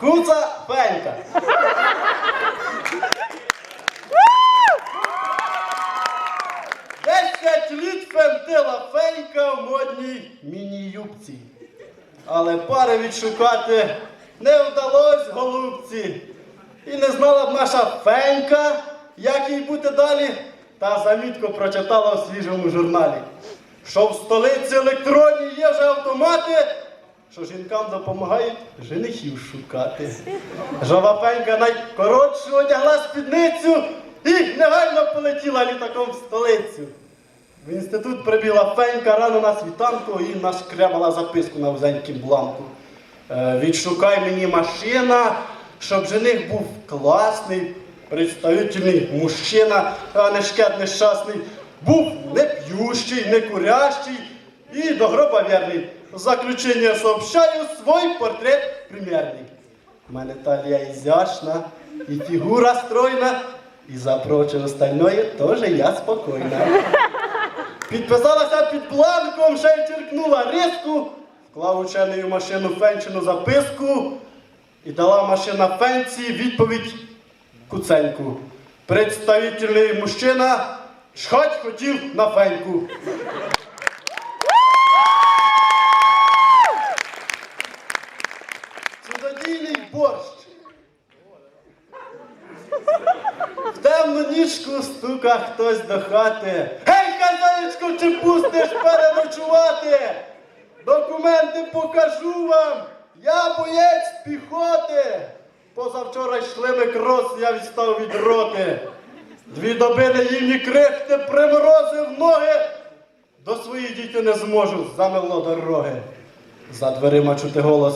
Куца Фенька. Десять літ фемтила Фенька в модній міні-юбці. Але пари відшукати не вдалось голубці. І не знала б наша Фенька, як їй бути далі, та замітко прочитала у свіжому журналі, що в столиці електронні є вже автомати, що жінкам допомагають женихів шукати. Жова Фенька найкоротшу одягла спідницю і негайно полетіла літаком в столицю. В інститут прибіла Фенька рано на світанку і нашкрябала записку на вузенькім бланку. Е, відшукай мені машина, щоб жених був класний, представительний мужчина, а не шкет нещасний, був не п'ющий, не курящий і до гроба вірний. В заключення сообщаю свой портрет примерний. У мене талія ізящна, і фігура стройна, і за прочим остальное теж я спокійна. Підписалася під бланком, ще й черкнула риску, вклав учений в машину фенчину записку і дала машина фенці відповідь куценьку. Представительний мужчина чхать хотів на феньку. Чудодійний борщ. В темну нічку стука хтось до хати. Гей, хазяїчку, чи пустиш переночувати? Документи покажу вам. Я боєць піхоти. Позавчора йшли ми крос, я відстав від роти. Дві доби не їм ні крихти, приморозив ноги. До своїх дітей не зможу, замело дороги. За дверима чути голос.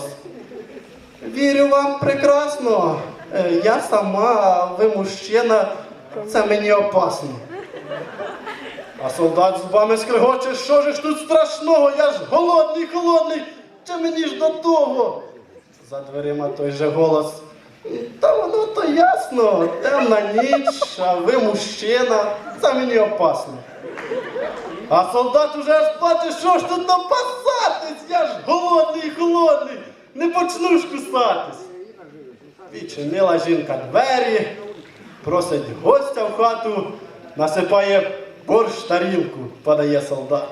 Вірю вам прекрасно. Е, Я сама, ви мужчина, це мені опасно. А солдат зубами скригоче, що ж тут страшного? Я ж голодний, холодний, чи мені ж до того? За дверима той же голос. Та воно то ясно, темна ніч, а ви мужчина, це мені опасно. А солдат уже аж плаче, що ж тут напасатись? Я ж голодний, холодний, не почну ж кусатись. Відчинила жінка двері, просить гостя в хату, насипає борщ тарілку, подає солдат.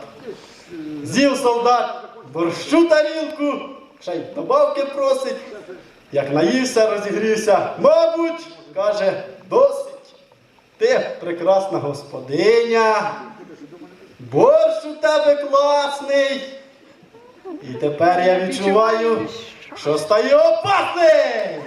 З'їв солдат борщу тарілку, ще й добавки просить. Як наївся, розігрівся, мабуть, каже, досить. Ти прекрасна господиня, борщ у тебе класний. І тепер я відчуваю, що стаю опасний.